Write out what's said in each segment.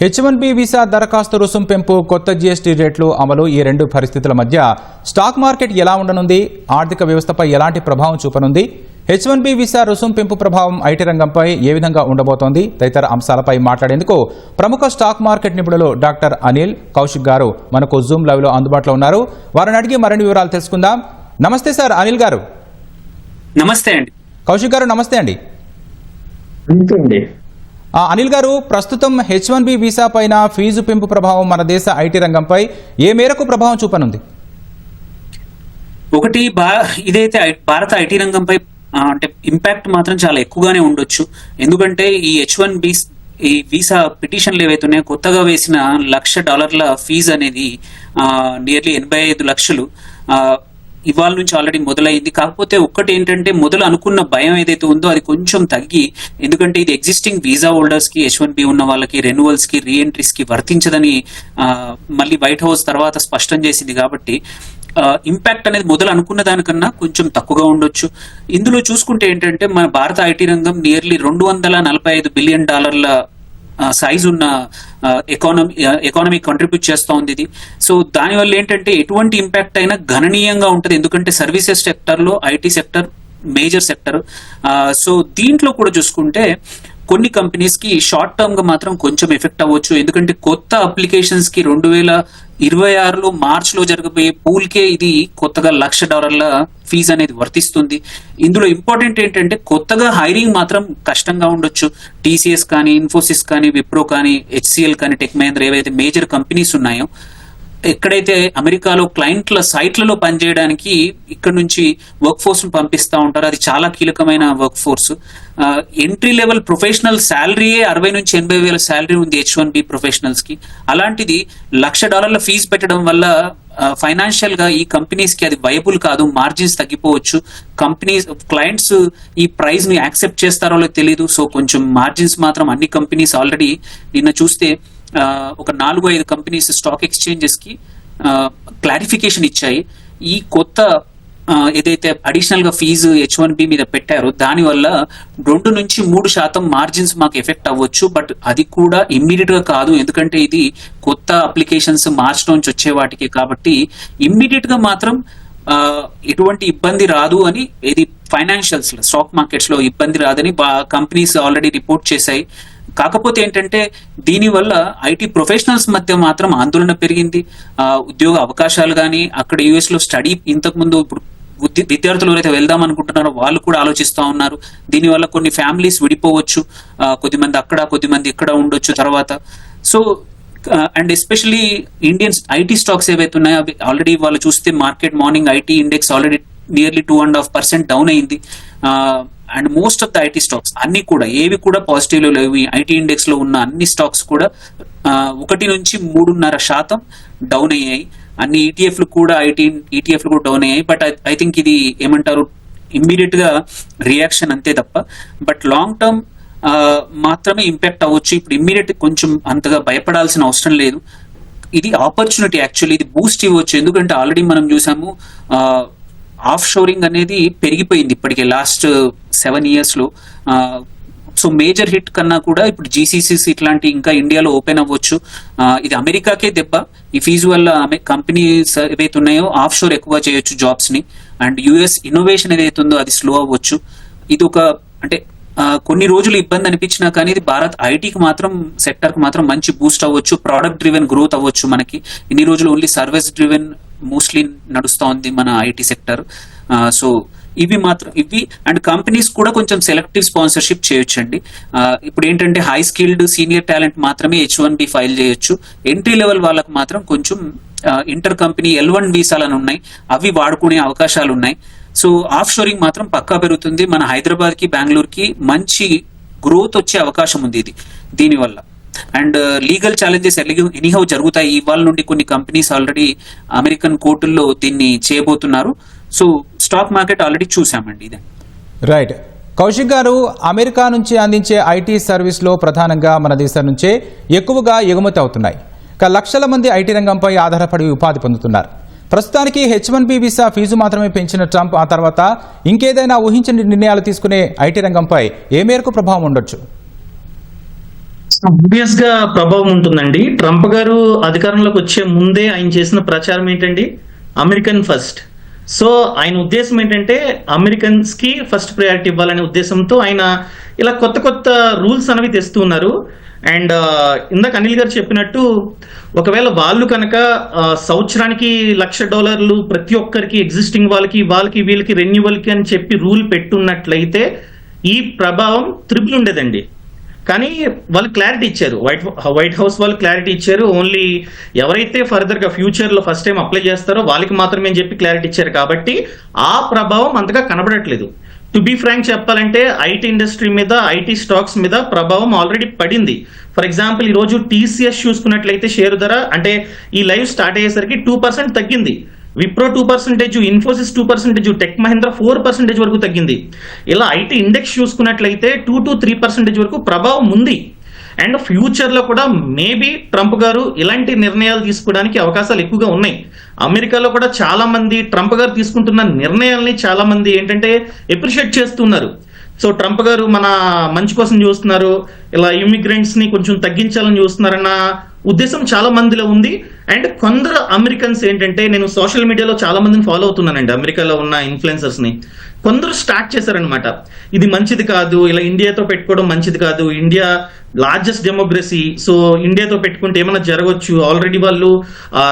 H one B visa దరఖాస్తు రుసుం పెంపు కొత్త జీఎస్టీ రేట్లు అమలు ఈ రెండు పరిస్థితుల మధ్య స్టాక్ మార్కెట్ ఎలా ఉండనుంది? ఆర్థిక వ్యవస్థపై ఎలాంటి ప్రభావం చూపనుంది? హెచ్ వన్ బి వీసా రుసుం పెంపు ప్రభావం ఐటీ రంగంపై ఏ విధంగా ఉండబోతోంది? తదితర అంశాలపై మాట్లాడేందుకు ప్రముఖ స్టాక్ మార్కెట్ నిపుణులు డాక్టర్ అనిల్ కౌశిక్ గారు మనకు జూమ్ లైవ్లో అందుబాటులో ఉన్నారు. వారిని అడిగి మరిన్ని వివరాలు తెలుసుకుందాం. నమస్తే సార్ అనిల్ గారు. నమస్తే అండి. కౌశిక్ గారు నమస్తే అండి. అనిల్ గారు ప్రస్తుతం హెచ్ వన్ బి వీసా పైన ఫీజు పెంపు ప్రభావం మన దేశ ఐటీ రంగంపై ఏ మేరకు ప్రభావం చూపనుంది? ఒకటి ఇదైతే ఐ- భారత ఐటీ రంగంపై అంటే ఇంపాక్ట్ మాత్రం చాలా ఎక్కువగానే ఉండొచ్చు. ఎందుకంటే ఈ హెచ్ వన్ బి ఈ వీసా పిటిషన్లు ఏవైతే కొత్తగా వేసిన లక్ష డాలర్ల ఫీజు అనేది నియర్లీ ఎనభై ఐదు లక్షలు. ఇవాళ నుంచి ఆల్రెడీ మొదలైంది. కాకపోతే ఒక్కటి ఏంటంటే మొదలు అనుకున్న భయం ఏదైతే ఉందో అది కొంచెం తగ్గి ఎందుకంటే ఇది ఎగ్జిస్టింగ్ వీసా హోల్డర్స్కి హెచ్ వన్ బి ఉన్న వాళ్ళకి రెన్యువల్స్కి రీఎంట్రీస్కి వర్తించదని మళ్ళీ వైట్ హౌస్ తర్వాత స్పష్టం చేసింది కాబట్టి ఇంపాక్ట్ అనేది మొదలు అనుకున్న దానికన్నా కొంచెం తక్కువగా ఉండొచ్చు. ఇందులో చూసుకుంటే ఏంటంటే మన భారత ఐటీ రంగం నియర్లీ రెండు వందల నలభై ఐదు బిలియన్ డాలర్ల సైజ్ ఉన్న ఎకానమీ ఎకానమీ కంట్రిబ్యూట్ చేస్తూ ఉంది ఇది. సో దానివల్ల ఏంటంటే ఎటువంటి ఇంపాక్ట్ అయినా గణనీయంగా ఉంటుంది. ఎందుకంటే సర్వీసెస్ సెక్టర్లో IT sector major sector so దీంట్లో కూడా చూసుకుంటే కొన్ని కంపెనీస్కి షార్ట్ టర్మ్గా మాత్రం కొంచెం ఎఫెక్ట్ అవ్వచ్చు. ఎందుకంటే కొత్త అప్లికేషన్స్కి రెండు వేల ఇరవై ఆరులో మార్చ్లో జరగబోయే పూల్ కే ఇది కొత్తగా లక్ష డాలర్ల ఫీజు అనేది వర్తిస్తుంది. ఇందులో ఇంపార్టెంట్ ఏంటంటే కొత్తగా హైరింగ్ మాత్రం కష్టంగా ఉండొచ్చు. టీసీఎస్ కానీ ఇన్ఫోసిస్ కానీ విప్రో కానీ హెచ్సిఎల్ కానీ టెక్ మహేంద్ర ఏవైతే మేజర్ కంపెనీస్ ఉన్నాయో ఎక్కడైతే అమెరికాలో క్లయింట్ల సైట్లలో పనిచేయడానికి ఇక్కడ నుంచి వర్క్ ఫోర్స్ పంపిస్తా ఉంటారు అది చాలా కీలకమైన work force. Entry level professional శాలరీయే అరవై నుంచి ఎనభై వేల శాలరీ ఉంది హెచ్ వన్ బి ప్రొఫెషనల్స్కి. అలాంటిది లక్ష డాలర్ల ఫీజు పెట్టడం వల్ల ఫైనాన్షియల్గా ఈ కంపెనీస్కి అది వైబుల్ కాదు మార్జిన్స్ తగ్గిపోవచ్చు. కంపెనీస్ క్లయింట్స్ ఈ ప్రైస్ని యాక్సెప్ట్ చేస్తారో తెలియదు సో కొంచెం మార్జిన్స్ మాత్రం అన్ని కంపెనీస్ ఆల్రెడీ నిన్న చూస్తే ఒక నాలుగు ఐదు కంపెనీస్ స్టాక్ ఎక్స్చేంజెస్కి క్లారిఫికేషన్ ఇచ్చాయి. ఈ కొత్త ఏదైతే అడిషనల్గా ఫీజు హెచ్ వన్ బి మీద పెట్టారో దానివల్ల రెండు నుంచి మూడు శాతం మార్జిన్స్ మాకు ఎఫెక్ట్ అవ్వచ్చు. బట్ అది కూడా ఇమ్మీడియట్గా కాదు. ఎందుకంటే ఇది కొత్త అప్లికేషన్స్ మార్చ్ నుంచి వచ్చే వాటికి కాబట్టి ఇమ్మీడియట్గా మాత్రం ఎటువంటి ఇబ్బంది రాదు అని ఇది ఫైనాన్షియల్స్ స్టాక్ మార్కెట్స్లో ఇబ్బంది రాదని కంపెనీస్ ఆల్రెడీ రిపోర్ట్ చేశాయి. కాకపోతే ఏంటంటే దీనివల్ల ఐటీ ప్రొఫెషనల్స్ మధ్య మాత్రం ఆందోళన పెరిగింది. ఆ, ఉద్యోగ అవకాశాలు కానీ అక్కడ యుఎస్లో స్టడీ ఇంతకు ముందు ఇప్పుడు విద్యార్థులు ఎవరైతే వెళ్దాం అనుకుంటున్నారో వాళ్ళు కూడా ఆలోచిస్తూ ఉన్నారు. దీనివల్ల కొన్ని ఫ్యామిలీస్ విడిపోవచ్చు. కొద్దిమంది అక్కడ కొద్దిమంది ఇక్కడ ఉండొచ్చు తర్వాత. So and especially Indian IT stocks ఏవైతే ఉన్నాయో అవి ఆల్రెడీ వాళ్ళు చూస్తే market morning IT index already nearly two and half percent down అయింది. And most of the IT stocks అన్ని కూడా ఏవి కూడా పాజిటివ్లో లేవు ఐటీ ఇండెక్స్లో ఉన్న అన్ని స్టాక్స్ కూడా ఒకటి నుంచి మూడున్నర శాతం డౌన్ అయ్యాయి. అన్ని ఈటీఎఫ్లు కూడా ఐటీ ఈటీఎఫ్లు కూడా డౌన్ అయ్యాయి. బట్ ఐ థింక్ ఇది ఏమంటారు ఇమ్మీడియట్గా రియాక్షన్ అంతే తప్ప. బట్ లాంగ్ టర్మ్ మాత్రమే ఇంపాక్ట్ అవ్వచ్చు. ఇప్పుడు ఇమ్మీడియట్ కొంచెం అంతగా భయపడాల్సిన అవసరం లేదు. ఇది ఆపర్చునిటీ యాక్చువల్లీ ఇది బూస్ట్ ఇవ్వచ్చు. ఎందుకంటే ఆల్రెడీ మనం చూసాము ఆఫ్ షోరింగ్ అనేది పెరిగిపోయింది ఇప్పటికే లాస్ట్ సెవెన్ ఇయర్స్లో. సో మేజర్ హిట్ కన్నా కూడా ఇప్పుడు జీసీసీస్ ఇట్లాంటి ఇంకా ఇండియాలో ఓపెన్ అవ్వచ్చు. ఇది అమెరికాకే దెబ్బ. ఈ ఫీజు వల్ల కంపెనీస్ ఏవైతే ఉన్నాయో ఆఫ్ షోర్ ఎక్కువ చేయొచ్చు జాబ్స్ని. అండ్ యుఎస్ ఇన్నోవేషన్ ఏదైతే ఉందో అది స్లో అవ్వచ్చు. ఇది ఒక అంటే కొన్ని రోజులు ఇబ్బంది అనిపించినా కానీ ఇది భారత్ ఐటీకి మాత్రం సెక్టర్కి మాత్రం మంచి బూస్ట్ అవ్వచ్చు. ప్రోడక్ట్ డ్రివెన్ గ్రోత్ అవ్వచ్చు మనకి. ఇన్ని రోజులు ఓన్లీ సర్వీస్ డ్రివెన్ మోస్ట్లీ నడుస్తోంది మన ఐటీ సెక్టర్ సో ఇవి మాత్రం ఇవి అండ్ కంపెనీస్ కూడా కొంచెం సెలెక్టివ్ స్పాన్సర్షిప్ చేయొచ్చండి. ఇప్పుడు ఏంటంటే హై స్కిల్డ్ సీనియర్ టాలెంట్ మాత్రమే హెచ్ వన్ బి ఫైల్ చేయొచ్చు. ఎంట్రీ లెవెల్ వాళ్ళకి మాత్రం కొంచెం ఇంటర్ కంపెనీ ఎల్ వన్ వీసాలను ఉన్నాయి. అవి వాడుకునే అవకాశాలు ఉన్నాయి. సో ఆఫ్ షోరింగ్ మాత్రం పక్కా పెరుగుతుంది. మన హైదరాబాద్కి మంచి గ్రోత్ వచ్చే అవకాశం ఉంది ఇది. దీనివల్ల. అండ్ లీగల్ ఛాలెంజెస్ ఎనీహౌ జరుగుతాయి. ఇవాళ నుండి కొన్ని కంపెనీస్ ఆల్రెడీ అమెరికన్ కోర్టుల్లో దీన్ని చేయబోతున్నారు. సో స్టాక్ మార్కెట్ ఆల్రెడీ చూసామండి ఇది. రైట్ కౌశిక్ గారు అమెరికా నుంచి అందించే ఐటీ సర్వీస్లో ప్రధానంగా మన దేశం నుంచే ఎక్కువగా ఎగుమతి అవుతున్నాయి. ఇక లక్షల మంది ఐటీ రంగంపై ఆధారపడి ఉపాధి పొందుతున్నారు. ప్రస్తుతానికి H one B visa fee మాత్రమే పెంచిన ట్రంప్ ఆ తర్వాత ఇంకేదైనా ఊహించని నిర్ణయాలు తీసుకునే ఐటీ రంగంపై ఏ మేరకు ప్రభావం ఉండొచ్చు? ఆబ్వియస్గా ప్రభావం ఉంటుందండి. ట్రంప్ గారు అధికారంలోకి వచ్చే ముందే ఆయన చేసిన ప్రచారం ఏంటండి? American first. సో ఆయన ఉద్దేశం ఏంటంటే అమెరికన్స్కి ఫస్ట్ ప్రయారిటీ ఇవ్వాలనే ఉద్దేశంతో ఆయన ఇలా కొత్త కొత్త రూల్స్ అనేవి తెస్తూ ఉన్నారు. అండ్ ఇందాక అనిల్ గారు చెప్పినట్టు ఒకవేళ వాళ్ళు కనుక సంవత్సరానికి లక్ష డాలర్లు ప్రతి ఒక్కరికి ఎగ్జిస్టింగ్ వాళ్ళకి వాళ్ళకి వీళ్ళకి రెన్యువల్కి అని చెప్పి రూల్ పెట్టున్నట్లయితే ఈ ప్రభావం త్రిపుల్ ఉండేదండి కానీ వాళ్ళు క్లారిటీ ఇచ్చారు. వైట్ వైట్ హౌస్ వాళ్ళు క్లారిటీ ఇచ్చారు. ఓన్లీ ఎవరైతే ఫర్దర్గా ఫ్యూచర్లో ఫస్ట్ టైం అప్లై చేస్తారో వాళ్ళకి మాత్రమే చెప్పి క్లారిటీ ఇచ్చారు కాబట్టి ఆ ప్రభావం అంతగా కనబడట్లేదు. టు బీ ఫ్రాంక్ చెప్పాలంటే ఐటీ ఇండస్ట్రీ మీద ఐటీ స్టాక్స్ మీద ప్రభావం ఆల్రెడీ పడింది. ఫర్ ఎగ్జాంపుల్ ఈ రోజు టీసీఎస్ చూసుకున్నట్లయితే షేర్ ధర అంటే ఈ లైవ్ స్టార్ట్ అయ్యేసరికి టూ పర్సెంట్ తగ్గింది. Wipro two percentage Infosys two percentage Tech Mahindra four percentage వరకు తగ్గింది. ఇలా ఐటీ ఇండెక్స్ చూసుకున్నట్లయితే టూ టు త్రీ పర్సెంటేజ్ వరకు ప్రభావం ఉంది. అండ్ ఫ్యూచర్లో కూడా మేబీ ట్రంప్ గారు ఇలాంటి నిర్ణయాలు తీసుకోవడానికి అవకాశాలు ఎక్కువగా ఉన్నాయి. అమెరికాలో కూడా చాలా మంది ట్రంప్ గారు తీసుకుంటున్న నిర్ణయాల్ని చాలా మంది ఏంటంటే ఎప్రిషియేట్ చేస్తున్నారు. సో ట్రంప్ గారు మన మంచి కోసం చూస్తున్నారు. ఇలా ఇమిగ్రెంట్స్ని కొంచెం తగ్గించాలని చూస్తున్నారన్న ఉద్దేశం చాలా మందిలో ఉంది. అండ్ కొందరు అమెరికన్స్ ఏంటంటే నేను సోషల్ మీడియాలో చాలా మందిని ఫాలో అవుతున్నానండి. అమెరికాలో ఉన్న ఇన్ఫ్లుయెన్సర్స్ని కొందరు స్టార్ట్ చేశారనమాట ఇది మంచిది కాదు ఇలా ఇండియాతో పెట్టుకోవడం మంచిది కాదు. ఇండియా లార్జెస్ట్ డెమోక్రసీ సో ఇండియాతో పెట్టుకుంటే ఏమైనా జరగవచ్చు ఆల్రెడీ వాళ్ళు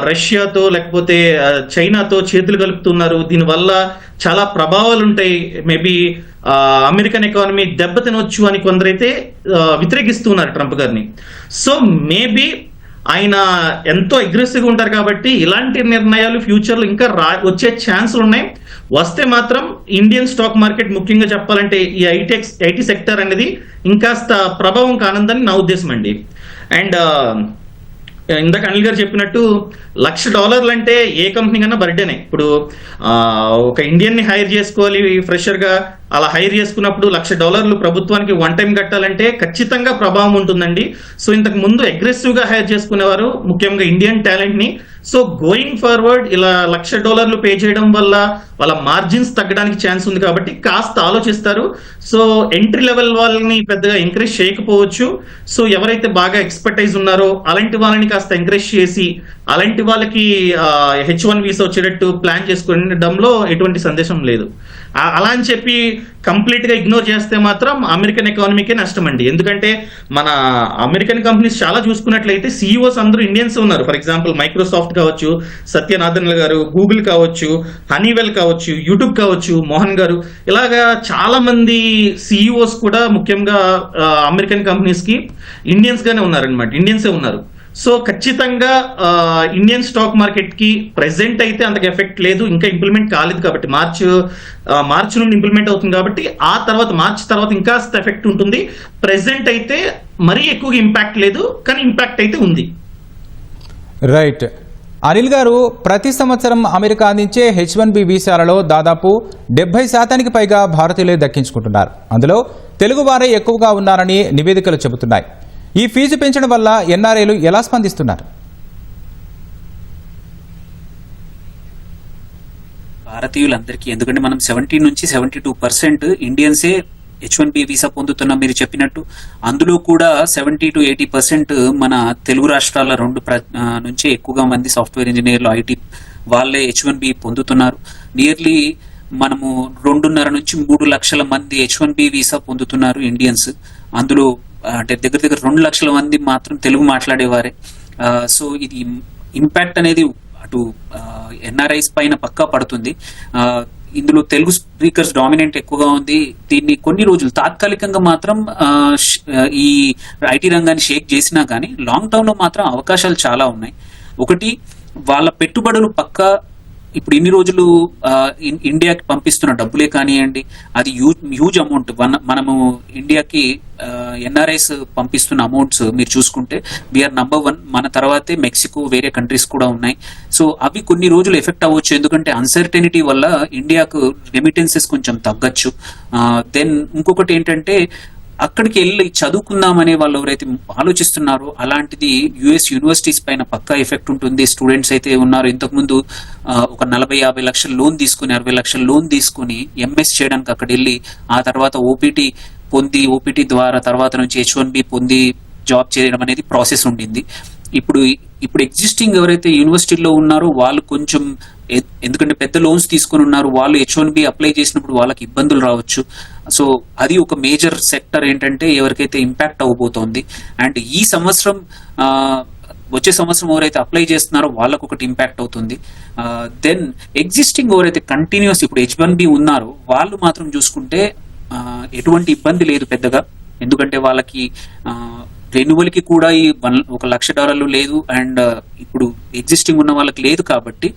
రష్యాతో లేకపోతే చైనాతో చేతులు కలుపుతున్నారు. దీనివల్ల చాలా ప్రభావాలు ఉంటాయి. మేబీ అమెరికన్ ఎకానమీ దెబ్బతినొచ్చు అని కొందరైతే వ్యతిరేకిస్తున్నారు ట్రంప్ గారిని. సో మేబీ ఆయన ఎంతో అగ్రెసివ్గా ఉంటారు కాబట్టి ఇలాంటి నిర్ణయాలు ఫ్యూచర్లో ఇంకా రా వచ్చే ఛాన్సులు ఉన్నాయి. వస్తే మాత్రం ఇండియన్ స్టాక్ మార్కెట్ ముఖ్యంగా చెప్పాలంటే ఈ ఐటెక్స్ ఐటీ సెక్టర్ అనేది ఇంకాస్త ప్రభావం కానుందని నా ఉద్దేశం అండి. అండ్ uh, ఇందాక అనిల్ గారు చెప్పినట్టు లక్ష డాలర్లు అంటే ఏ కంపెనీ కన్నా బర్డేనే ఇప్పుడు ఒక ఇండియన్ని హైర్ చేసుకోవాలి ఫ్రెషర్గా అలా హైర్ చేసుకున్నప్పుడు లక్ష డాలర్లు ప్రభుత్వానికి వన్ టైం కట్టాలంటే ఖచ్చితంగా ప్రభావం ఉంటుందండి. సో ఇంతకు ముందు అగ్రెసివ్గా హైర్ చేసుకునేవారు ముఖ్యంగా ఇండియన్ టాలెంట్ని. సో గోయింగ్ ఫార్వర్డ్ ఇలా లక్ష డాలర్లు పే చేయడం వల్ల వాళ్ళ మార్జిన్స్ తగ్గడానికి ఛాన్స్ ఉంది కాబట్టి కాస్త ఆలోచిస్తారు. సో ఎంట్రీ లెవెల్ వాళ్ళని పెద్దగా ఎంకరేజ్ చేయకపోవచ్చు. సో ఎవరైతే బాగా ఎక్స్పర్టైజ్ ఉన్నారో అలాంటి వాళ్ళని కాస్త ఎంకరేజ్ చేసి అలాంటి వాళ్ళకి హెచ్ వన్ వీసా వచ్చేటట్టు ప్లాన్ చేసుకోవడంలో ఎటువంటి సందేశం లేదు. అలా అని చెప్పి కంప్లీట్గా ఇగ్నోర్ చేస్తే మాత్రం అమెరికన్ ఎకానమీకే నష్టం అండి. ఎందుకంటే మన అమెరికన్ కంపెనీస్ చాలా చూసుకున్నట్లయితే సీఈఓస్ అందరూ ఇండియన్స్ ఉన్నారు. ఫర్ ఎగ్జాంపుల్ మైక్రోసాఫ్ట్ కావచ్చు సత్యనాథన్ గారు గూగుల్ కావచ్చు హనీవెల్ కావచ్చు యూట్యూబ్ కావచ్చు మోహన్ గారు. ఇలాగా చాలా మంది సీఈఓస్ కూడా ముఖ్యంగా అమెరికన్ కంపెనీస్కి ఇండియన్స్గానే ఉన్నారనమాట ఇండియన్సే ఉన్నారు. సో ఖచ్చితంగా ఇండియన్ స్టాక్ మార్కెట్కి ప్రెసెంట్ అయితే అంతకు ఎఫెక్ట్ లేదు. ఇంకా ఇంప్లిమెంట్ కాలేదు కాబట్టి మార్చ్ మార్చ్ నుండి ఇంప్లిమెంట్ అవుతుంది కాబట్టి ఆ తర్వాత మార్చ్ తర్వాత ఇంకా ఎఫెక్ట్ ఉంటుంది. ప్రెసెంట్ అయితే మరీ ఎక్కువగా ఇంపాక్ట్ లేదు కానీ ఇంపాక్ట్ అయితే ఉంది. రైట్ అనిల్ గారు ప్రతి సంవత్సరం అమెరికా అందించే హెచ్ వన్ బి వీసాలలో దాదాపు డెబ్బై శాతానికి పైగా భారతీయులే దక్కించుకుంటున్నారు. అందులో తెలుగు వారే ఎక్కువగా ఉన్నారని నివేదికలు చెబుతున్నాయి. ఈ ఫీజు పెంచడం వల్ల ఎన్ఆర్ఐలు ఎలా స్పందిస్తున్నారు? భారతీయులందరికీ ఎందుకంటే మనం సెవెంటీ నుంచి సెవెంటీ టూ పర్సెంట్ ఇండియన్సే హెచ్ వన్ బి వీసా పొందుతున్నాం మీరు చెప్పినట్టు. అందులో కూడా సెవెంటీ టు ఎయిటీ పర్సెంట్ మన తెలుగు రాష్ట్రాల రెండు ప్ర నుంచే ఎక్కువగా మంది సాఫ్ట్వేర్ ఇంజనీర్లు ఐటీ వాళ్ళే హెచ్ వన్ బి పొందుతున్నారు. నియర్లీ మనము రెండున్నర నుంచి మూడు లక్షల మంది హెచ్ వన్ బి వీసా పొందుతున్నారు ఇండియన్స్. అందులో అంటే దగ్గర దగ్గర రెండు లక్షల మంది మాత్రం తెలుగు మాట్లాడేవారే. సో ఇది ఇంపాక్ట్ అనేది అటు ఎన్ఆర్ఐస్ పైన పక్కా పడుతుంది. ఇందులో తెలుగు స్పీకర్స్ డామినెంట్ ఎక్కువగా ఉంది. దీన్ని కొన్ని రోజులు తాత్కాలికంగా మాత్రం ఈ ఐటీ రంగాన్ని షేక్ చేసినా కానీ లాంగ్ టర్మ్లో మాత్రం అవకాశాలు చాలా ఉన్నాయి. ఒకటి వాళ్ళ పెట్టుబడులు పక్కా ఇప్పుడు ఇన్ని రోజులు ఇన్- ఇండియాకి పంపిస్తున్న డబ్బులే కానివ్వండి అది హ్యూజ్ హ్యూజ్ అమౌంట్ వన్- మనము ఇండియాకి ఎన్ఆర్ఐస్ పంపిస్తున్న అమౌంట్స్ మీరు చూసుకుంటే వీఆర్ నంబర్ వన్ మన తర్వాతే మెక్సికో వేరే కంట్రీస్ కూడా ఉన్నాయి. సో అవి కొన్ని రోజులు ఎఫెక్ట్ అవ్వచ్చు. ఎందుకంటే అన్సర్టెనిటీ వల్ల ఇండియాకు రెమిటెన్సెస్ కొంచెం తగ్గచ్చు. దెన్ ఇంకొకటి ఏంటంటే అక్కడికి వెళ్ళి చదువుకుందామనే వాళ్ళు ఎవరైతే ఆలోచిస్తున్నారో అలాంటిది యుఎస్ యూనివర్సిటీస్ పైన పక్కా ఎఫెక్ట్ ఉంటుంది. స్టూడెంట్స్ అయితే ఉన్నారు. ఇంతకుముందు ఒక నలభై యాభై లక్షల లోన్ తీసుకుని అరవై లక్షల లోన్ తీసుకుని ఎంఎస్ చేయడానికి అక్కడ వెళ్ళి ఆ తర్వాత ఓపీటీ పొంది ఓపీటీ ద్వారా తర్వాత నుంచి హెచ్ వన్ బి పొంది జాబ్ చేయడం అనేది ప్రాసెస్ ఉండింది. ఇప్పుడు ఇప్పుడు ఎగ్జిస్టింగ్ ఎవరైతే యూనివర్సిటీలో ఉన్నారో వాళ్ళు కొంచెం ఎందుకంటే పెద్ద లోన్స్ తీసుకొని ఉన్నారు వాళ్ళు హెచ్ వన్ బి అప్లై చేసినప్పుడు వాళ్ళకి ఇబ్బందులు రావచ్చు. సో అది ఒక మేజర్ సెక్టర్ ఏంటంటే ఎవరికైతే ఇంపాక్ట్ అవబోతోంది అండ్ ఈ సంవత్సరం వచ్చే సంవత్సరం ఎవరైతే అప్లై చేస్తున్నారో వాళ్ళకు ఒకటి ఇంపాక్ట్ అవుతుంది. దెన్ ఎగ్జిస్టింగ్ ఎవరైతే కంటిన్యూస్ ఇప్పుడు హెచ్ వన్ బి ఉన్నారో వాళ్ళు మాత్రం చూసుకుంటే ఎటువంటి ఇబ్బంది లేదు పెద్దగా. ఎందుకంటే వాళ్ళకి రెన్యువల్కి కూడా ఈ వన్ ఒక లక్ష డాలర్లు లేదు అండ్ ఇప్పుడు ఎగ్జిస్టింగ్ ఉన్న వాళ్ళకి లేదు కాబట్టి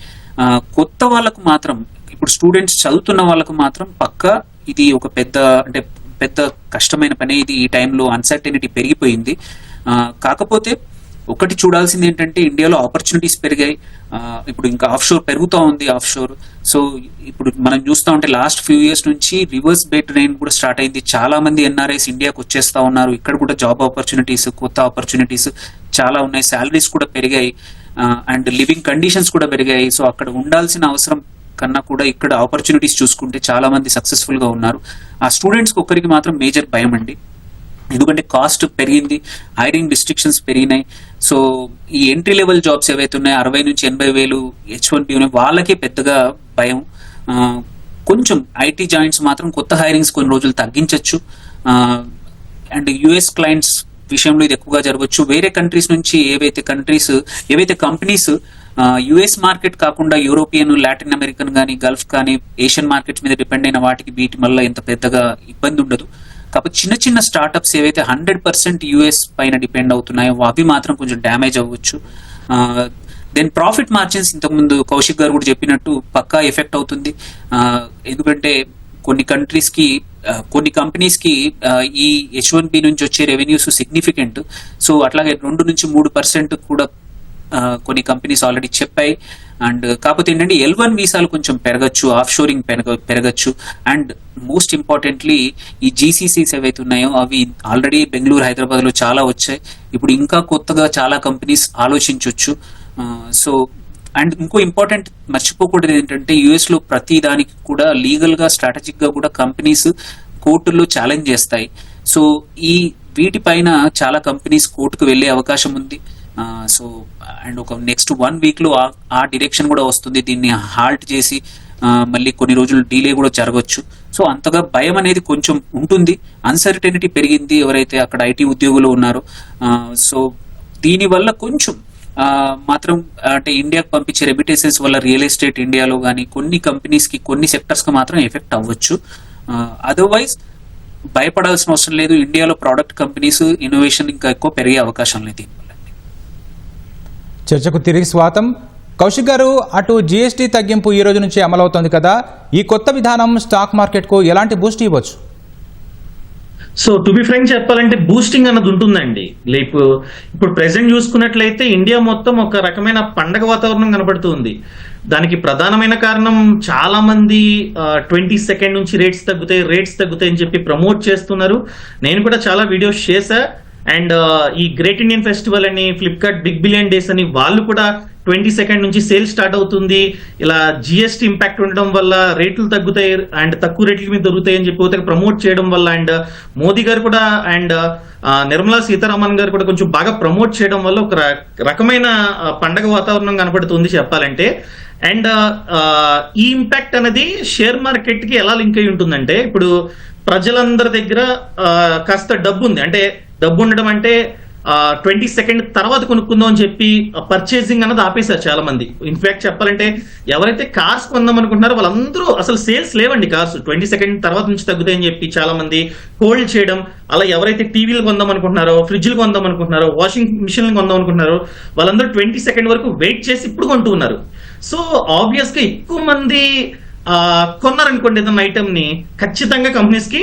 కొత్త వాళ్ళకు మాత్రం ఇప్పుడు స్టూడెంట్స్ చదువుతున్న వాళ్ళకు మాత్రం పక్కా ఇది ఒక పెద్ద అంటే పెద్ద కష్టమైన పని ఇది ఈ టైంలో అన్సర్టెనిటీ పెరిగిపోయింది. కాకపోతే ఒకటి చూడాల్సింది ఏంటంటే ఇండియాలో ఆపర్చునిటీస్ పెరిగాయి. ఇప్పుడు ఇంకా ఆఫ్ షోర్ పెరుగుతూ ఉంది ఆఫ్ షోర్ సో ఇప్పుడు మనం చూస్తా ఉంటే లాస్ట్ ఫ్యూ ఇయర్స్ నుంచి రివర్స్ బే రైన్ కూడా స్టార్ట్ అయింది. చాలా మంది ఎన్ఆర్ఐస్ ఇండియాకి వచ్చేస్తా ఉన్నారు. ఇక్కడ కూడా జాబ్ ఆపర్చునిటీస్ కొత్త ఆపర్చునిటీస్ చాలా ఉన్నాయి. శాలరీస్ కూడా పెరిగాయి. అండ్ లివింగ్ కండిషన్స్ కూడా పెరిగాయి. సో అక్కడ ఉండాల్సిన అవసరం కన్నా కూడా ఇక్కడ ఆపర్చునిటీస్ చూసుకుంటే చాలా మంది సక్సెస్ఫుల్గా ఉన్నారు. ఆ స్టూడెంట్స్ ఒక్కరికి మాత్రం మేజర్ భయం అండి. ఎందుకంటే కాస్ట్ పెరిగింది హైరింగ్ రిస్ట్రిక్షన్స్ పెరిగినాయి. సో ఈ ఎంట్రీ లెవెల్ జాబ్స్ ఏవైతే ఉన్నాయో అరవై నుంచి ఎనభై వేలు హెచ్ వన్ బి ఉన్నాయి వాళ్ళకే పెద్దగా భయం. కొంచెం ఐటీ జాయింట్స్ మాత్రం కొత్త హైరింగ్స్ కొన్ని రోజులు తగ్గించవచ్చు అండ్ యుఎస్ క్లయింట్స్ విషయంలో ఇది ఎక్కువగా జరగవచ్చు. వేరే కంట్రీస్ నుంచి ఏవైతే కంట్రీస్ ఏవైతే కంపెనీస్ యుఎస్ మార్కెట్ కాకుండా యూరోపియన్ లాటిన్ అమెరికన్ కానీ గల్ఫ్ కానీ ఏషియన్ మార్కెట్స్ మీద డిపెండ్ అయిన వాటికి వీటి వల్ల ఇంత పెద్దగా ఇబ్బంది ఉండదు. కాకపోతే చిన్న చిన్న స్టార్టప్స్ ఏవైతే హండ్రెడ్ పర్సెంట్ యుఎస్ పైన డిపెండ్ అవుతున్నాయో అవి మాత్రం కొంచెం డ్యామేజ్ అవ్వచ్చు. దెన్ ప్రాఫిట్ మార్జిన్స్ ఇంతకుముందు కౌశిక్ గారు కూడా చెప్పినట్టు పక్కా ఎఫెక్ట్ అవుతుంది. ఎందుకంటే కొన్ని కంట్రీస్కి కొన్ని కంపెనీస్కి ఈ హెచ్ వన్ బి నుంచి వచ్చే రెవెన్యూస్ సిగ్నిఫికెంట్ సో అట్లాగే రెండు నుంచి మూడు పర్సెంట్ కూడా కొన్ని కంపెనీస్ ఆల్రెడీ చెప్పాయి. అండ్ కాకపోతే ఏంటంటే ఎల్ వన్ వీసాలు కొంచెం పెరగచ్చు ఆఫ్ షోరింగ్ పెరగ పెరగచ్చు. అండ్ మోస్ట్ ఇంపార్టెంట్లీ ఈ జీసీసీస్ ఏవైతే ఉన్నాయో అవి ఆల్రెడీ బెంగళూరు హైదరాబాద్లో చాలా వచ్చాయి. ఇప్పుడు ఇంకా కొత్తగా చాలా కంపెనీస్ ఆలోచించవచ్చు సో అండ్ ఇంకో ఇంపార్టెంట్ మర్చిపోకూడదు ఏంటంటే యుఎస్లో ప్రతి దానికి కూడా లీగల్గా స్ట్రాటజిక్గా కూడా కంపెనీస్ కోర్టుల్లో ఛాలెంజ్ చేస్తాయి. సో ఈ వీటిపైన చాలా కంపెనీస్ కోర్టుకు వెళ్ళే అవకాశం ఉంది. సో అండ్ ఒక నెక్స్ట్ వన్ వీక్లో ఆ- డిరెక్షన్ కూడా వస్తుంది. దీన్ని హాల్ట్ చేసి మళ్ళీ కొన్ని రోజులు డీలే కూడా జరగవచ్చు సో అంతగా భయం అనేది కొంచెం ఉంటుంది. అన్సర్టెనిటీ పెరిగింది ఎవరైతే అక్కడ ఐటీ ఉద్యోగులు ఉన్నారో. సో దీనివల్ల కొంచెం మాత్రం అంటే ఇండియాకు పంపించే రెమిటేషన్స్ వల్ల రియల్ ఎస్టేట్ ఇండియాలో కానీ కొన్ని కంపెనీస్కి కొన్ని సెక్టర్స్కి మాత్రం ఎఫెక్ట్ అవ్వచ్చు. అదర్వైజ్ భయపడాల్సిన అవసరం లేదు. ఇండియాలో ప్రోడక్ట్ కంపెనీస్ ఇన్నోవేషన్ ఇంకా ఎక్కువ పెరిగే అవకాశం లేదు దీనివల్ల. చర్చకు తిరిగి స్వాగతం. కౌశిక్ గారు అటు జీఎస్టీ తగ్గింపు ఈ రోజు నుంచి అమలవుతోంది కదా? ఈ కొత్త విధానం స్టాక్ మార్కెట్కు ఎలాంటి బూస్ట్ ఇవ్వచ్చు? సో టు బి ఫ్రెంక్ చెప్పాలంటే బూస్టింగ్ అన్నది ఉంటుందండి. లైక్ ఇప్పుడు ప్రెసెంట్ చూసుకున్నట్లయితే ఇండియా మొత్తం ఒక రకమైన పండగ వాతావరణం కనబడుతుంది. దానికి ప్రధానమైన కారణం చాలా మంది ట్వంటీ సెకండ్ నుంచి రేట్స్ తగ్గుతాయి రేట్స్ తగ్గుతాయి అని చెప్పి ప్రమోట్ చేస్తున్నారు. నేను కూడా చాలా వీడియోస్ చేశా. అండ్ uh, ఈ గ్రేట్ ఇండియన్ ఫెస్టివల్ అని ఫ్లిప్కార్ట్ బిగ్ బిలియన్ డేస్ అని వాళ్ళు కూడా ట్వంటీ సెకండ్ నుంచి సేల్ స్టార్ట్ అవుతుంది. ఇలా జిఎస్టీ ఇంపాక్ట్ ఉండడం వల్ల రేట్లు తగ్గుతాయి అండ్ తక్కువ రేట్ల మీద దొరుకుతాయి అని చెప్పి ప్రమోట్ చేయడం వల్ల అండ్ uh, మోదీ గారు కూడా అండ్ uh, నిర్మలా సీతారామన్ గారు కూడా కొంచెం బాగా ప్రమోట్ చేయడం వల్ల ఒక రకమైన పండగ వాతావరణం కనపడుతుంది చెప్పాలంటే. అండ్ ఈ ఇంపాక్ట్ అనేది షేర్ మార్కెట్కి ఎలా లింక్ అయి ఉంటుందంటే ఇప్పుడు ప్రజలందరి దగ్గర కాస్త డబ్బు ఉంది అంటే డబ్బు ఉండడం అంటే ట్వంటీ సెకండ్ తర్వాత కొనుక్కుందాం అని చెప్పి పర్చేసింగ్ అన్నది ఆపేశారు చాలా మంది ఇన్ఫాక్ట్ చెప్పాలంటే ఎవరైతే కార్స్ కొందాం అనుకుంటున్నారో వాళ్ళందరూ అసలు సేల్స్ లేవండి కార్స్ ట్వంటీ సెకండ్ తర్వాత నుంచి తగ్గుతాయని చెప్పి చాలా మంది హోల్డ్ చేయడం అలా ఎవరైతే టీవీలు కొందాం అనుకుంటున్నారో ఫ్రిడ్జ్లు కొందాం అనుకుంటున్నారో వాషింగ్ మిషన్లు కొందాం అనుకుంటున్నారో వాళ్ళందరూ ట్వంటీ సెకండ్ వరకు వెయిట్ చేసి ఇప్పుడు కొంటూ ఉన్నారు సో ఆబ్వియస్గా ఎక్కువ మంది కొన్నారనుకోండి ఏదైనా ఐటమ్ని ఖచ్చితంగా కంపెనీస్కి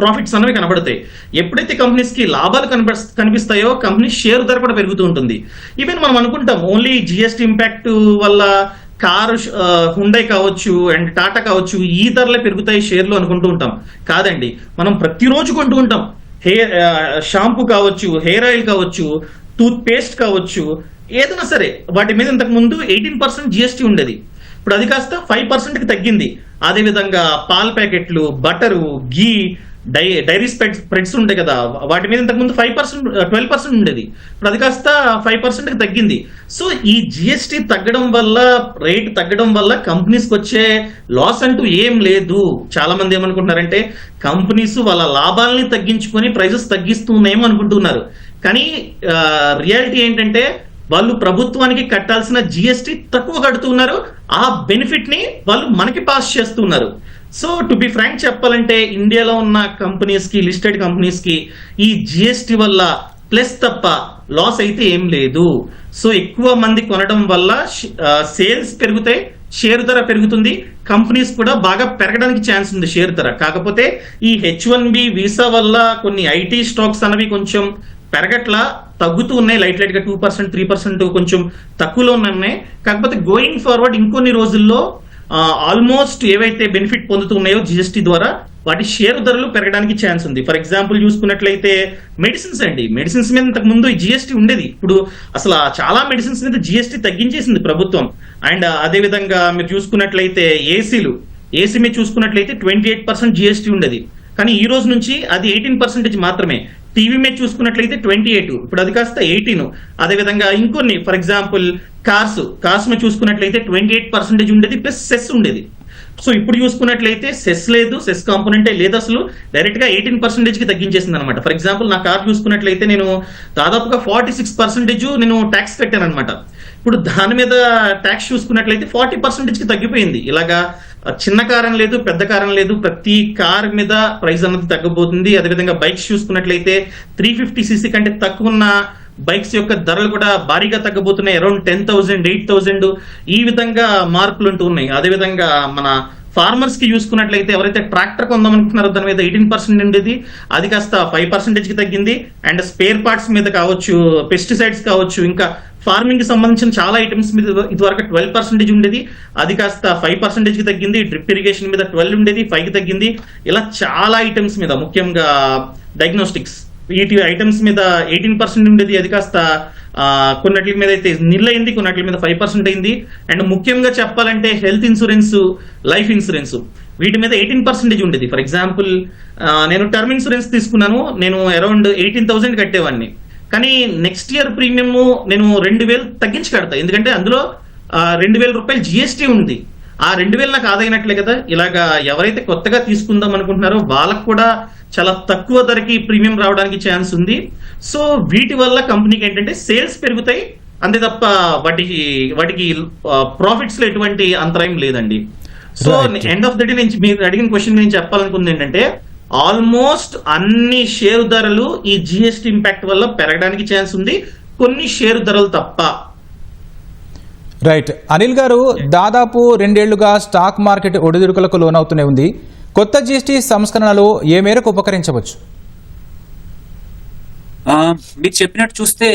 ప్రాఫిట్స్ అనేవి కనబడతాయి. ఎప్పుడైతే కంపెనీస్కి లాభాలు కనిపి కనిపిస్తాయో కంపెనీ షేర్ ధర కూడా పెరుగుతూ ఉంటుంది. ఈవెన్ మనం అనుకుంటాం ఓన్లీ జిఎస్టీ ఇంపాక్ట్ వల్ల కారు హుండై కావచ్చు అండ్ టాటా కావచ్చు ఈ ధరలే పెరుగుతాయి షేర్లు అనుకుంటూ ఉంటాం. కాదండి మనం ప్రతిరోజు కొంటూ ఉంటాం. హెయిర్ షాంపూ కావచ్చు హెయిర్ ఆయిల్ కావచ్చు టూత్ పేస్ట్ కావచ్చు ఏదైనా సరే వాటి మీద ఇంతకు ముందు ఎయిటీన్ పర్సెంట్ జిఎస్టీ ఉండేది. ఇప్పుడు అది కాస్త ఫైవ్ పర్సెంట్కి తగ్గింది. అదేవిధంగా పాల ప్యాకెట్లు బటరు గీ డై డైరీ స్ప్రెడ్స్ స్ప్రెడ్స్ ఉంటాయి కదా. వాటి మీద ఇంతకుముందు ఫైవ్ పర్సెంట్ ట్వెల్వ్ పర్సెంట్ ఉండేది. ఇప్పుడు అది కాస్త ఫైవ్ పర్సెంట్కి తగ్గింది. సో ఈ జిఎస్టీ తగ్గడం వల్ల రేట్ తగ్గడం వల్ల కంపెనీస్కి వచ్చే లాస్ అంటూ ఏం లేదు. చాలా మంది ఏమనుకుంటున్నారంటే కంపెనీస్ వాళ్ళ లాభాలని తగ్గించుకొని ప్రైజెస్ తగ్గిస్తున్నాయేమో అనుకుంటున్నారు. కానీ రియాలిటీ ఏంటంటే వాళ్ళు ప్రభుత్వానికి కట్టాల్సిన జిఎస్టీ తక్కువ కడుతున్నారు ఆ బెనిఫిట్ని వాళ్ళు మనకి పాస్ చేస్తున్నారు సో టు బి ఫ్రాంక్ చెప్పాలంటే ఇండియాలో ఉన్న కంపెనీస్కి లిస్టెడ్ కంపెనీస్కి ఈ జిఎస్టీ వల్ల ప్లస్ తప్ప లాస్ అయితే ఏం లేదు. సో ఎక్కువ మంది కొనడం వల్ల సేల్స్ పెరుగుతాయి షేర్ ధర పెరుగుతుంది. కంపెనీస్ కూడా బాగా పెరగడానికి ఛాన్స్ ఉంది షేర్ ధర. కాకపోతే ఈ హెచ్ వన్ బి వీసా వల్ల కొన్ని ఐటీ స్టాక్స్ అనేవి కొంచెం పెరగట్లా తగ్గుతూ ఉన్నాయి లైట్ లైట్గా టూ పర్సెంట్ త్రీ పర్సెంట్ కొంచెం తక్కువలో ఉన్నాయి. కాకపోతే గోయింగ్ ఫార్వర్డ్ ఇంకొన్ని రోజుల్లో ఆల్మోస్ట్ ఏవైతే బెనిఫిట్ పొందుతున్నాయో జిఎస్టీ ద్వారా వాటి షేర్ ధరలు పెరగడానికి ఛాన్స్ ఉంది. ఫర్ ఎగ్జాంపుల్ చూసుకున్నట్లయితే మెడిసిన్స్ అండి. మెడిసిన్స్ మీద ఇంతకు ముందు జిఎస్టి జిఎస్టీ ఉండేది. ఇప్పుడు అసలు చాలా మెడిసిన్స్ మీద జిఎస్టీ తగ్గించేసింది ప్రభుత్వం. అండ్ అదే విధంగా మీరు చూసుకున్నట్లయితే ఏసీలు ఏసీ మీద చూసుకున్నట్లయితే ట్వంటీ ఎయిట్ పర్సెంట్ జిఎస్టీ ఉండేది. కానీ ఈ రోజు నుంచి అది ఎయిటీన్ పర్సెంటేజ్ మాత్రమే. టీవీ మీద చూసుకున్నట్లయితే ట్వంటీ ఎయిట్ ఇప్పుడు అది కాస్త ఎయిటీన్. అదేవిధంగా ఇంకొన్ని ఫర్ ఎగ్జాంపుల్ కార్స్ కార్స్ మీద చూసుకున్నట్లయితే ట్వంటీ ఎయిట్ పర్సెంటేజ్ ఉండేది ప్లస్ సెస్ ఉండేది. సో ఇప్పుడు చూసుకున్నట్లయితే సెస్ లేదు సెస్ కాంపోనెంటే లేదు అసలు. డైరెక్ట్గా ఎయిటీన్ పర్సెంటేజ్కి తగ్గించేసింది అనమాట ఫర్ ఎగ్జాంపుల్ నా కార్ చూసుకున్నట్లయితే నేను దాదాపుగా ఫార్టీ సిక్స్ పర్సెంటేజ్ నేను ట్యాక్స్ కట్టాను అనమాట ఇప్పుడు దాని మీద ట్యాక్స్ చూసుకున్నట్లయితే ఫార్టీ పర్సెంటేజ్కి తగ్గిపోయింది. ఇలాగా చిన్న కారం లేదు పెద్ద కారం లేదు. ప్రతి కార్ మీద ప్రైస్ అన్నది తగ్గబోతుంది. అదేవిధంగా బైక్స్ చూసుకున్నట్లయితే త్రీ ఫిఫ్టీ సీసీ కంటే తక్కువ ఉన్న బైక్స్ యొక్క ధరలు కూడా భారీగా తగ్గబోతున్నాయి. Around ten thousand eight thousand ఈ విధంగా మార్పులు ఉంటూ ఉన్నాయి. అదేవిధంగా మన ఫార్మర్స్కి చూసుకున్నట్లయితే ఎవరైతే ట్రాక్టర్ కొందాం దాని మీద ఎయిటీన్ పర్సెంట్ ఉండేది. అది కాస్త ఫైవ్ పర్సెంటేజ్కి తగ్గింది. అండ్ స్పేర్ పార్ట్స్ మీద కావచ్చు పెస్టిసైడ్స్ కావచ్చు ఇంకా ఫార్మింగ్కి సంబంధించిన చాలా ఐటమ్స్ మీద ఇదివరకు ట్వెల్వ్ పర్సెంటేజ్ ఉండేది. అది కాస్త ఫైవ్ పర్సెంటేజ్కి తగ్గింది. డ్రిప్ ఇరిగేషన్ మీద ట్వెల్వ్ ఉండేది. ఫైవ్కి తగ్గింది. ఇలా చాలా ఐటమ్స్ మీద ముఖ్యంగా డయాగ్నోస్టిక్స్ వీటి ఐటమ్స్ మీద ఎయిటీన్ పర్సెంట్ ఉండేది. అది కాస్త కొన్నిటి మీద అయితే నిల్ అయింది కొన్నిటి మీద ఫైవ్ పర్సెంట్ అయింది. అండ్ ముఖ్యంగా చెప్పాలంటే హెల్త్ ఇన్సూరెన్స్ లైఫ్ ఇన్సూరెన్స్ వీటి మీద ఎయిటీన్ పర్సెంటేజ్ ఉండేది. ఫర్ ఎగ్జాంపుల్ నేను టర్మ్ ఇన్సూరెన్స్ తీసుకున్నాను. నేను అరౌండ్ ఎయిటీన్ థౌసండ్ కట్టేవాడిని కానీ నెక్స్ట్ ఇయర్ ప్రీమియం నేను రెండు వేలు తగ్గించి కడతా. ఎందుకంటే అందులో రెండు వేల రూపాయలు జిఎస్టీ ఉంది. ఆ రెండు వేలు నాకు ఆదైనట్లే కదా. ఇలాగా ఎవరైతే కొత్తగా తీసుకుందాం అనుకుంటున్నారో వాళ్ళకు కూడా చాలా తక్కువ ధరకి ప్రీమియం రావడానికి ఛాన్స్ ఉంది. సో వీటి వల్ల కంపెనీకి ఏంటంటే సేల్స్ పెరుగుతాయి. అంతే తప్ప వాటికి వాటికి ప్రాఫిట్స్లో ఎటువంటి అంతరాయం లేదండి. So. End of the day నేను మీరు అడిగిన క్వశ్చన్ నేను చెప్పాలనుకుంది ఏంటంటే ఆల్మోస్ట్ అన్ని షేర్ ధరలు ఈ జిఎస్టీ ఇంపాక్ట్ వల్ల పెరగడానికి ఛాన్స్ ఉంది. కొన్ని షేర్ ధరలు తప్ప. రైట్ అనిల్ గారు దాదాపు రెండేళ్ళుగా స్టాక్ మార్కెట్ ఒడిదుడుకులకు లోనవుతూనే ఉంది. కొత్త జీఎస్టీ సంస్కరణలు ఏ మేరకు ఉపకరించవచ్చు? మీరు చెప్పినట్టు చూస్తే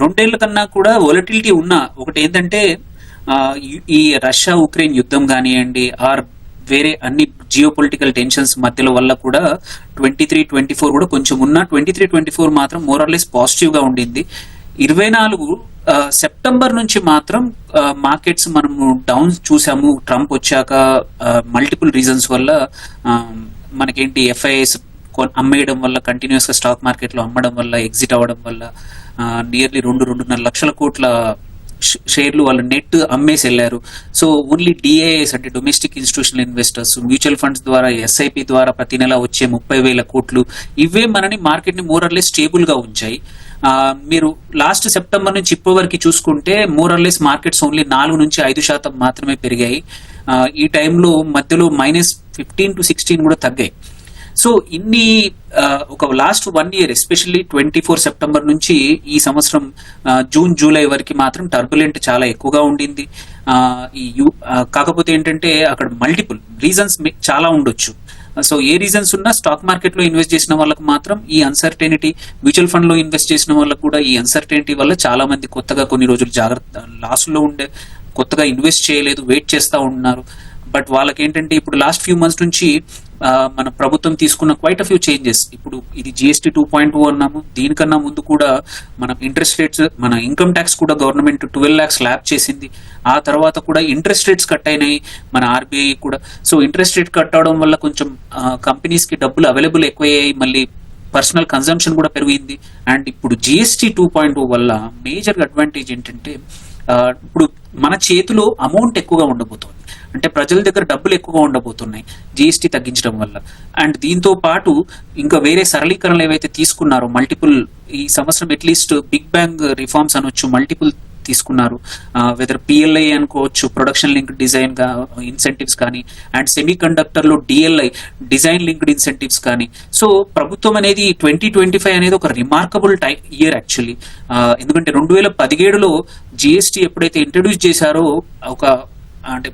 రెండేళ్ళ కన్నా కూడా వొలటిలిటీ ఉన్న ఒకటి ఏంటంటే ఈ- రష్యా ఉక్రెయిన్ యుద్ధం కానివ్వండి ఆర్ వేరే అన్ని జియో పొలిటికల్ టెన్షన్స్ మధ్యలో వల్ల కూడా ట్వంటీ త్రీ ట్వంటీ ఫోర్ కూడా కొంచెం ఉన్న ట్వంటీ త్రీ ట్వంటీ ఫోర్ మాత్రం మోరల్లెస్ పాజిటివ్గా ఉండింది. ఇరవై నాలుగు సెప్టెంబర్ నుంచి మాత్రం మార్కెట్స్ మనము డౌన్ చూసాము. ట్రంప్ వచ్చాక మల్టిపుల్ రీజన్స్ వల్ల మనకేంటి ఎఫ్ఐఎస్ అమ్మేయడం వల్ల కంటిన్యూస్గా స్టాక్ మార్కెట్లో అమ్మడం వల్ల ఎగ్జిట్ అవ్వడం వల్ల నియర్లీ రెండు రెండున్నర లక్షల కోట్ల షేర్లు వాళ్ళు నెట్ అమ్మేసి వెళ్ళారు. సో ఓన్లీ డిఏఎస్ అంటే domestic institutional investors mutual funds ద్వారా ఎస్ఐపి ద్వారా ప్రతి నెల వచ్చే ముప్పై వేల కోట్లు ఇవే మనని మార్కెట్ని మోరర్లెస్ స్టేబుల్గా ఉంచాయి. మీరు లాస్ట్ సెప్టెంబర్ నుంచి ఇప్పటి వరకు చూసుకుంటే మోరర్లెస్ మార్కెట్స్ ఓన్లీ నాలుగు నుంచి ఐదు శాతం మాత్రమే పెరిగాయి. ఈ టైంలో మధ్యలో మైనస్ ఫిఫ్టీన్ టు సిక్స్టీన్ కూడా తగ్గాయి. సో ఇన్ని ఒక last one year especially twenty four September నుంచి ఈ సంవత్సరం జూన్ జూలై వరకు మాత్రం టర్బులెంట్ చాలా ఎక్కువగా ఉండింది. ఈ యూ కాకపోతే ఏంటంటే అక్కడ మల్టిపుల్ రీజన్స్ చాలా ఉండొచ్చు. సో ఏ రీజన్స్ ఉన్నా స్టాక్ మార్కెట్లో ఇన్వెస్ట్ చేసిన వాళ్ళకి మాత్రం ఈ అన్సర్టెనిటీ మ్యూచువల్ ఫండ్లో ఇన్వెస్ట్ చేసిన వాళ్ళకి కూడా ఈ అన్సర్టెనిటీ వల్ల చాలా మంది కొత్తగా కొన్ని రోజులు జాగ్రత్త లాస్లో ఉండే కొత్తగా ఇన్వెస్ట్ చేయలేదు వెయిట్ చేస్తూ ఉన్నారు. బట్ వాళ్ళకి ఏంటంటే ఇప్పుడు లాస్ట్ ఫ్యూ మంత్స్ నుంచి మన ప్రభుత్వం తీసుకున్న క్వైట్ అ ఫ్యూ చేంజెస్ ఇప్పుడు ఇది జిఎస్టీ టూ పాయింట్ టూ అన్నాము. దీనికన్నా ముందు కూడా మనం ఇంట్రెస్ట్ రేట్స్ మన ఇన్కమ్ ట్యాక్స్ కూడా గవర్నమెంట్ ట్వెల్వ్ ల్యాక్స్ ల్యాబ్ చేసింది. ఆ తర్వాత కూడా ఇంట్రెస్ట్ రేట్స్ కట్ అయినాయి మన ఆర్బీఐ కూడా. సో ఇంట్రెస్ట్ రేట్ కట్ అవడం వల్ల కొంచెం కంపెనీస్కి డబ్బులు అవైలబుల్ ఎక్కువయ్యాయి. మళ్ళీ పర్సనల్ కన్సంప్షన్ కూడా పెరిగింది. అండ్ ఇప్పుడు జిఎస్టీ టూ పాయింట్ వల్ల మేజర్ అడ్వాంటేజ్ ఏంటంటే ఇప్పుడు మన చేతిలో అమౌంట్ ఎక్కువగా ఉండబోతోంది. అంటే ప్రజల దగ్గర డబ్బులు ఎక్కువగా ఉండబోతున్నాయి జిఎస్టీ తగ్గించడం వల్ల. అండ్ దీంతో పాటు ఇంకా వేరే సరళీకరణలు ఏవైతే తీసుకున్నారో మల్టిపుల్ ఈ సంవత్సరం at least big bang reforms అనొచ్చు మల్టిపుల్ తీసుకున్నారు. వెదర్ పిఎల్ఐ అనుకోవచ్చు ప్రొడక్షన్ లింక్ డిజైన్గా ఇన్సెంటివ్స్ కానీ అండ్ సెమీ కండక్టర్లో డిఎల్ఐ డిజైన్ లింక్డ్ ఇన్సెంటివ్స్ కానీ. సో ప్రభుత్వం అనేది ట్వంటీ ట్వంటీ ఫైవ్ అనేది ఒక రిమార్కబుల్ టై ఇయర్ యాక్చువల్లీ ఎందుకంటే రెండు వేల పదిహేడులో జిఎస్టీ ఎప్పుడైతే ఇంట్రడ్యూస్ చేశారో ఒక అంటే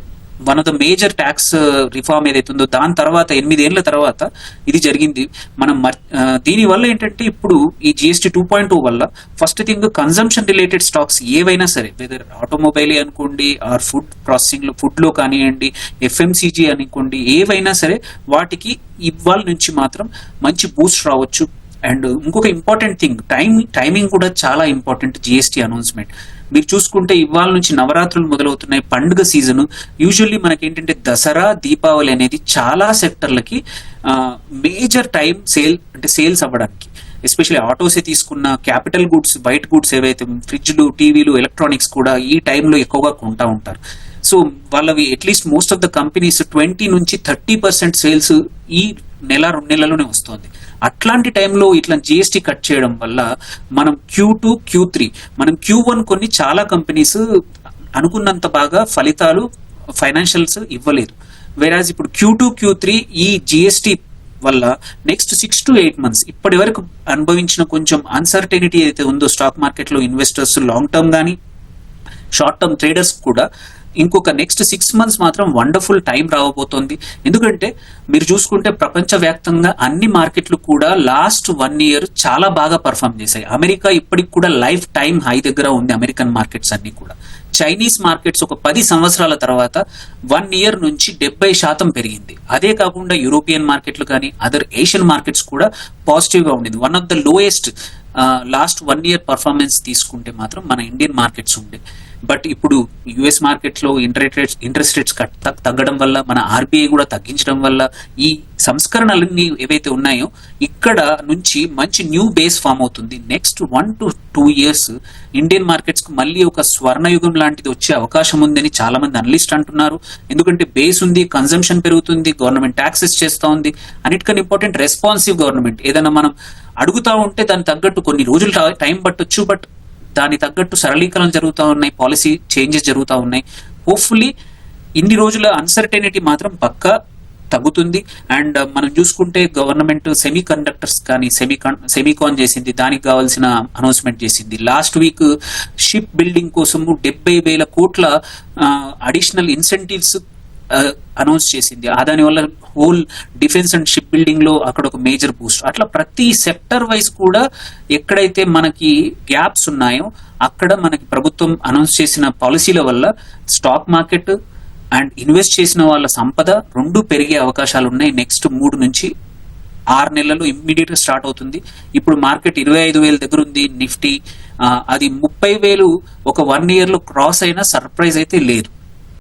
one of the major tax reform ఏదైతే ఉందో దాని తర్వాత ఎనిమిదేళ్ళ తర్వాత ఇది జరిగింది. మనం మర్- దీని వల్ల ఏంటంటే ఇప్పుడు ఈ జిఎస్టీ టూ పాయింట్ టూ వల్ల first thing consumption related stocks ఏవైనా సరే వెదర్ ఆటోమొబైల్ అనుకోండి ఆర్ ఫుడ్ ప్రాసెసింగ్లో ఫుడ్లో కానివ్వండి ఎఫ్ఎంసీజీ అనుకోండి ఏవైనా సరే వాటికి ఇవాళ నుంచి మాత్రం మంచి బూస్ట్ రావచ్చు. అండ్ ఇంకొక ఇంపార్టెంట్ థింగ్ టైం టైమింగ్ కూడా చాలా ఇంపార్టెంట్ జిఎస్టీ అనౌన్స్మెంట్ మీరు చూసుకుంటే ఇవాళ నుంచి నవరాత్రులు మొదలవుతున్నాయి పండుగ సీజన్ యూజువల్లీ మనకి ఏంటంటే దసరా దీపావళి అనేది చాలా సెక్టర్లకి మేజర్ టైం సేల్ అంటే సేల్స్ అవ్వడానికి. ఎస్పెషల్లీ ఆటోసే తీసుకున్న క్యాపిటల్ గుడ్స్ వైట్ గుడ్స్ ఏవైతే ఫ్రిడ్జ్లు టీవీలు ఎలక్ట్రానిక్స్ కూడా ఈ టైంలో ఎక్కువగా కొంటా ఉంటారు. సో వాళ్ళవి at least most of the companies twenty నుంచి థర్టీ పర్సెంట్ సేల్స్ ఈ నెల రెండు నెలలోనే వస్తుంది. అట్లాంటి టైంలో ఇట్లా జిఎస్టీ కట్ చేయడం వల్ల మనం క్యూ టూ క్యూ త్రీ మనం క్యూ వన్ కొన్ని చాలా కంపెనీస్ అనుకున్నంత బాగా ఫలితాలు ఫైనాన్షియల్స్ ఇవ్వలేదు. వేరాజ్ ఇప్పుడు క్యూ టూ క్యూ త్రీ ఈ జిఎస్టీ వల్ల next six to eight months ఇప్పటి వరకు అనుభవించిన కొంచెం అన్సర్టెనిటీ అయితే ఉందో స్టాక్ మార్కెట్లో ఇన్వెస్టర్స్ లాంగ్ టర్మ్ కానీ షార్ట్ టర్మ్ ట్రేడర్స్ కూడా ఇంకొక నెక్స్ట్ సిక్స్ మంత్స్ మాత్రం వండర్ఫుల్ టైం రాబోతోంది ఎందుకంటే మీరు చూసుకుంటే ప్రపంచవ్యాప్తంగా అన్ని మార్కెట్లు కూడా లాస్ట్ వన్ ఇయర్ చాలా బాగా పర్ఫామ్ చేశాయి. అమెరికా ఇప్పటికి కూడా లైఫ్ టైం హై దగ్గర ఉంది అమెరికన్ మార్కెట్స్ అన్ని కూడా. చైనీస్ మార్కెట్స్ ఒక పది సంవత్సరాల తర్వాత వన్ ఇయర్ నుంచి డెబ్బై శాతం పెరిగింది. అదే కాకుండా యూరోపియన్ మార్కెట్లు కానీ అదర్ ఏషియన్ మార్కెట్స్ కూడా పాజిటివ్గా ఉండింది. One of the lowest last one year performance తీసుకుంటే మాత్రం మన ఇండియన్ మార్కెట్స్ ఉండే. బట్ ఇప్పుడు యుఎస్ మార్కెట్లో ఇంట్రెస్ట్ రేట్స్ ఇంట్రెస్ట్ రేట్స్ తగ్గడం వల్ల మన ఆర్బీఐ కూడా తగ్గించడం వల్ల ఈ సంస్కరణలన్నీ ఏవైతే ఉన్నాయో ఇక్కడ నుంచి మంచి న్యూ బేస్ ఫామ్ అవుతుంది. Next one to two years Indian మార్కెట్స్కు మళ్ళీ ఒక స్వర్ణయుగం లాంటిది వచ్చే అవకాశం ఉందని చాలా మంది అనలిస్ట్ అంటున్నారు. ఎందుకంటే బేస్ ఉంది కన్జంప్షన్ పెరుగుతుంది గవర్నమెంట్ ట్యాక్సెస్ చేస్తా ఉంది. అన్నిటికన్నా ఇంపార్టెంట్ రెస్పాన్సివ్ గవర్నమెంట్. ఏదైనా మనం అడుగుతా ఉంటే దానికి తగ్గట్టు కొన్ని రోజులు టైం పట్టొచ్చు బట్ దాని తగ్గట్టు సరళీకరణలు జరుగుతూ ఉన్నాయి పాలసీ చేంజెస్ జరుగుతూ ఉన్నాయి. హోప్ఫుల్లీ ఇన్ని రోజుల అన్సర్టెనిటీ మాత్రం పక్కా తగ్గుతుంది. అండ్ uh, మనం చూసుకుంటే గవర్నమెంట్ సెమీ కండక్టర్స్ కానీ సెమీ సెమీకాన్ చేసింది దానికి కావాల్సిన అనౌన్స్మెంట్ చేసింది. లాస్ట్ వీక్ షిప్ బిల్డింగ్ కోసము డెబ్బై వేల కోట్ల uh, అడిషనల్ ఇన్సెంటివ్స్ అనౌన్స్ చేసింది. ఆ దాని వల్ల హోల్ డిఫెన్స్ అండ్ షిప్ బిల్డింగ్లో అక్కడ ఒక మేజర్ బూస్ట్ అట్లా ప్రతి సెక్టర్ వైజ్ కూడా ఎక్కడైతే మనకి గ్యాప్స్ ఉన్నాయో అక్కడ మనకి ప్రభుత్వం అనౌన్స్ చేసిన పాలసీల వల్ల స్టాక్ మార్కెట్ అండ్ ఇన్వెస్ట్ చేసిన వాళ్ళ సంపద రెండు పెరిగే అవకాశాలు ఉన్నాయి. నెక్స్ట్ మూడు నుంచి ఆరు నెలల్లో ఇమ్మీడియట్గా స్టార్ట్ అవుతుంది. ఇప్పుడు మార్కెట్ ఇరవై ఐదు వేల దగ్గర ఉంది నిఫ్టీ అది ముప్పై వేలు ఒక వన్ ఇయర్లో క్రాస్ అయినా సర్ప్రైజ్ అయితే లేదు.